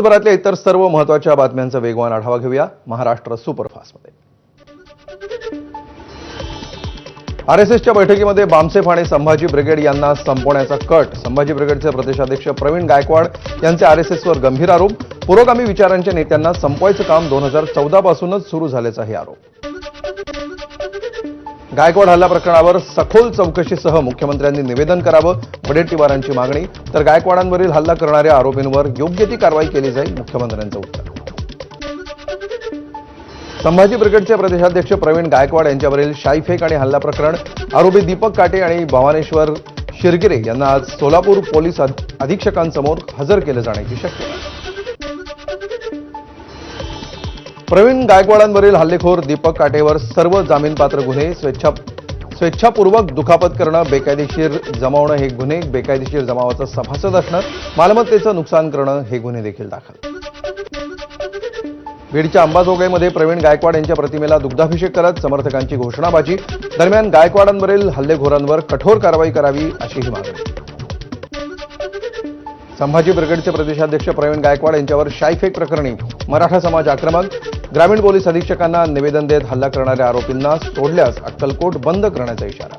देशभरातल्या इतर सर्व महत्त्वाच्या बातम्यांचा वेगवान आढावा घेऊया महाराष्ट्र सुपरफास्टमध्ये. आरएसएसच्या बैठकीमध्ये बामसेफ आणि संभाजी ब्रिगेड यांना संपवण्याचा कट. संभाजी ब्रिगेडचे प्रदेशाध्यक्ष प्रवीण गायकवाड यांचे आरएसएसवर गंभीर आरोप. पुरोगामी विचारांच्या नेत्यांना संपवायचं काम दोन हजार चौदा पासूनच सुरू झाल्याचाही आरोप. गायकवाड हल्ला प्रकरणावर सखोल चौकशीसह मुख्यमंत्र्यांनी निवेदन करावं वडेट्टीवारांची मागणी. तर गायकवाडांवरील हल्ला करणाऱ्या आरोपींवर योग्य ती कारवाई केली जाईल मुख्यमंत्र्यांचं उत्तर. संभाजी ब्रिगेडचे प्रदेशाध्यक्ष प्रवीण गायकवाड यांच्यावरील शाईफेक आणि हल्ला प्रकरण आरोपी दीपक काटे आणि भवानेश्वर शिरगिरे यांना आज सोलापूर पोलीस अधीक्षकांसमोर हजर केलं जाण्याची शक्यता. प्रवीण गायकवाडांवरील हल्लेखोर दीपक काटेवर सर्व जामीनपात्र गुन्हे स्वेच्छा स्वेच्छापूर्वक दुखापत करणं बेकायदेशीर जमावणं हे गुन्हे बेकायदेशीर जमावाचं सभासद असणं मालमत्तेचं नुकसान करणं हे गुन्हे देखील दाखल. बीडच्या अंबाजोगाईमध्ये प्रवीण गायकवाड यांच्या प्रतिमेला दुग्धाभिषेक करत समर्थकांची घोषणाबाजी. दरम्यान गायकवाडांवरील हल्लेखोरांवर कठोर कारवाई करावी अशीही मागणी. संभाजी ब्रिगेडचे प्रदेशाध्यक्ष प्रवीण गायकवाड यांच्यावर शाईफेक प्रकरणी मराठा समाज आक्रमक ग्रामीण पोलीस अधीक्षकांना निवेदन देत हल्ला करणाऱ्या आरोपींना सोडल्यास अक्कलकोट बंद करण्याचा इशारा.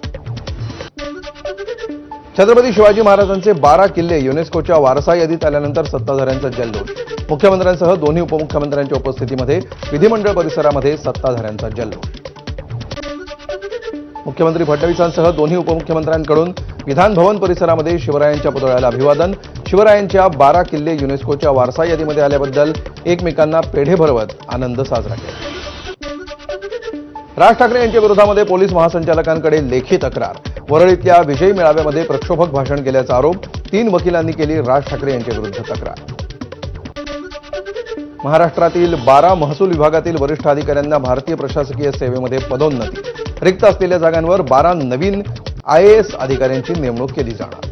छत्रपती शिवाजी महाराजांचे बारा किल्ले युनेस्कोच्या वारसा यादीत आल्यानंतर सत्ताधाऱ्यांचा जल्लोष. मुख्यमंत्र्यांसह दोन्ही उपमुख्यमंत्र्यांच्या उपस्थितीमध्ये विधिमंडळ परिसरामध्ये सत्ताधाऱ्यांचा जल्लोष. मुख्यमंत्री फडणवीसांसह दोन्ही उपमुख्यमंत्र्यांकडून विधान भवन परिसरामध्ये शिवरायांच्या पुतळ्याला अभिवादन शिवरायांच्या बारा किल्ले युनेस्कोच्या वारसा यादीमध्ये आल्याबद्दल एकमेकांना पेढे भरवत आनंद साजरा केला. राज ठाकरे यांच्या विरोधामध्ये पोलीस महासंचालकांकडे लेखी तक्रार. वरळीतल्या विजयी मेळाव्यामध्ये प्रक्षोभक भाषण केल्याचा आरोप तीन वकिलांनी केली राज ठाकरे यांच्या विरुद्ध तक्रार. महाराष्ट्रातील बारा महसूल विभागातील वरिष्ठ अधिकाऱ्यांना भारतीय प्रशासकीय सेवेमध्ये पदोन्नती. रिक्त असलेल्या जागांवर बारा नवीन आयएएस अधिकाऱ्यांची नेमणूक केली जाणार.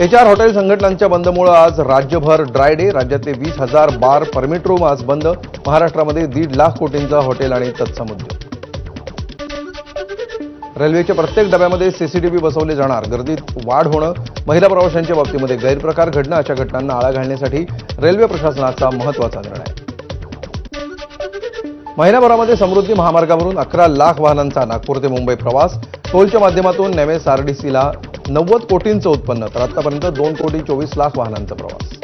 एचआर हॉटेल संघटनांच्या बंदमुळे आज राज्यभर ड्राय डे राज्यातले वीस हजार बार परमिट रूम आज बंद महाराष्ट्रामध्ये दीड लाख कोटींचा हॉटेल आणि तत्सम उद्योग रेल्वेच्या प्रत्येक डब्यामध्ये सीसीटीव्ही बसवले जाणार. गर्दीत वाढ होणं महिला प्रवाशांच्या बाबतीमध्ये गैरप्रकार घडणं अशा घटनांना आळा घालण्यासाठी रेल्वे प्रशासनाचा महत्त्वाचा निर्णय. महिन्याभरामध्ये समृद्धी महामार्गावरून अकरा लाख वाहनांचा नागपूर ते मुंबई प्रवास. टोलच्या माध्यमातून नेमेस आरडीसीला नव्वद कोटींचं उत्पन्न तर आतापर्यंत दोन कोटी चोवीस लाख वाहनांचा प्रवास.